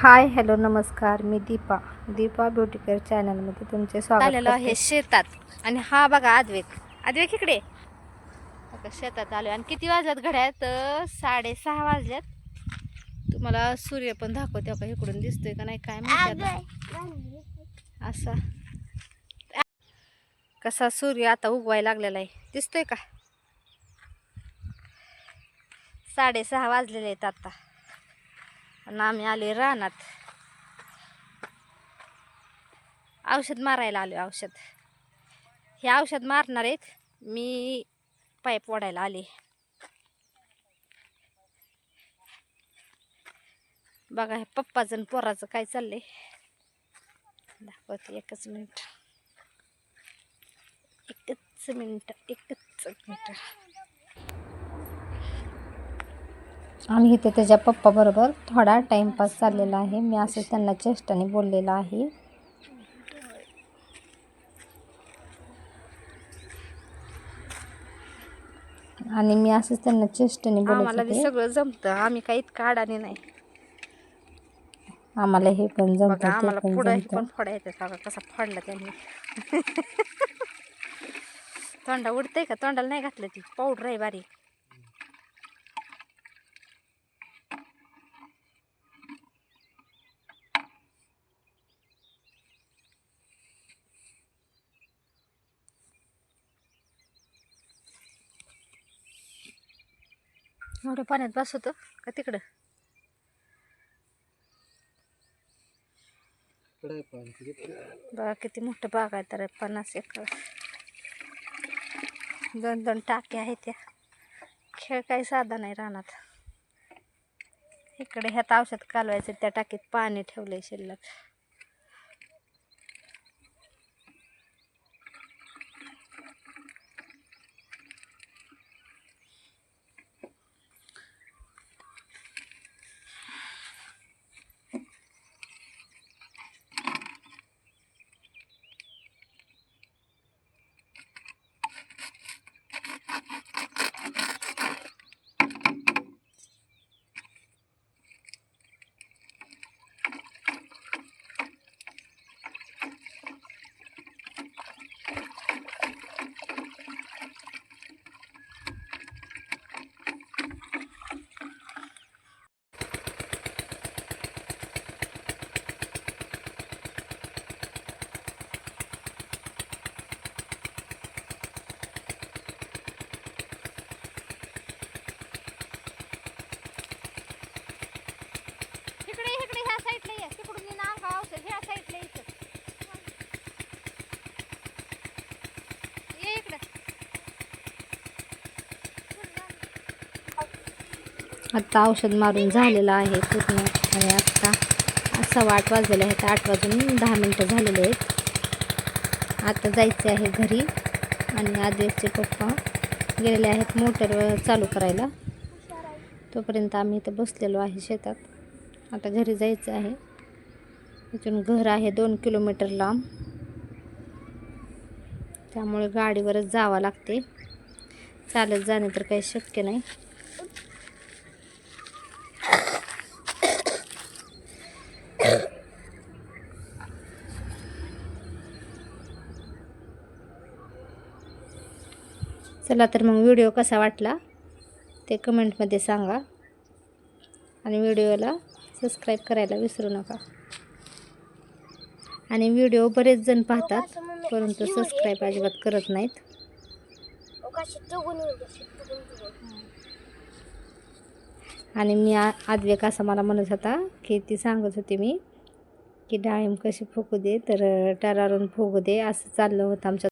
हाय hello नमस्कार. मी Deepa Deepa beauty care चॅनलमध्ये तुमचे स्वागत आलेलो आहे. शेतात. आणि हा बघा आद्वेक. आद्वेक इकडे. शेतात आलो आणि किती वाजल्यात घड्यात साडेसहा वाजल्यात. तुम्हाला सूर्य पण दाखवते का इकडून दिसतोय का नाही काय माहिती आता. असा. कसा सूर्य आता उगवायला लागलेला आहे. दिसतोय का? साडेसहा वाजलेले आहेत आता. आणि आम्ही आले रानात. औषध मारायला आलो औषध. हे औषध मारणार आहेत. मी पाईप ओढायला आले. बघा हे पप्पाचं आणि पोराचं काय चाललंय? दाखवते एकच मिनिट. एकच मिनिट एकच मिनिट. आणि इथे त्याच्या पप्पाबरोबर थोडा टाईमपास चाललेला आहे. मी असं त्यांना चेष्टाने बोललेलं आहे. आणि मी असंच त्यांना चेष्टाने बोलत सगळं जमतं. आम्ही काही अडाणी नाही. आम्हाला हे पण जमतं आम्हाला पण फोडा कसा फोडला त्यांनी. तोंडा उडतंय का? तोंडाला नाही घातलं ती. पावडर आहे बारीक. एवढं पाण्यात बस होतं का तिकडं? बघा किती मोठं बाग आहे तर पन्नास एकर. दोन दोन टाके आहेत त्या. खेळ काही साधा नाही रानात. इकडे ह्यात औषध कालवायचं त्या टाकीत पाणी ठेवलंय शिल्लक इकडे इकडे ह्या साईडला ये तिकडून ये ना अंगा औषध? ह्या साईडला इथं. ये इकडं. आत्ता औषध मारून झालेलं आहे पूर्ण. आणि आत्ता सव्वा आठ वाजलेले आहेत आठ वाजून दहा मिनटं झालेले आहेत. आता जायचे आहे घरी. आणि आदेशचे पप्पा गेलेले आहेत मोटर चालू करायला. तोपर्यंत आम्ही इथं बसलेलो आहे शेतात. आता घरी जायचं आहे. इथून घर आहे दोन किलोमीटर लांब. त्यामुळे गाडीवरच जावं लागते. चालत जाणे तर काही शक्य नाही. चला तर मग व्हिडिओ कसा वाटला ते कमेंटमध्ये सांगा. आणि व्हिडिओला सबस्क्राईब करायला विसरू नका. आणि व्हिडिओ बरेच जण पाहतात परंतु सबस्क्राईब अजिबात करत नाहीत. आणि मी आ आद्वेक मला म्हणत होता की ती सांगत होती मी की डाळिंब कशी फुगू दे तर टरारून फुगू दे असं चाललं होतं आमच्या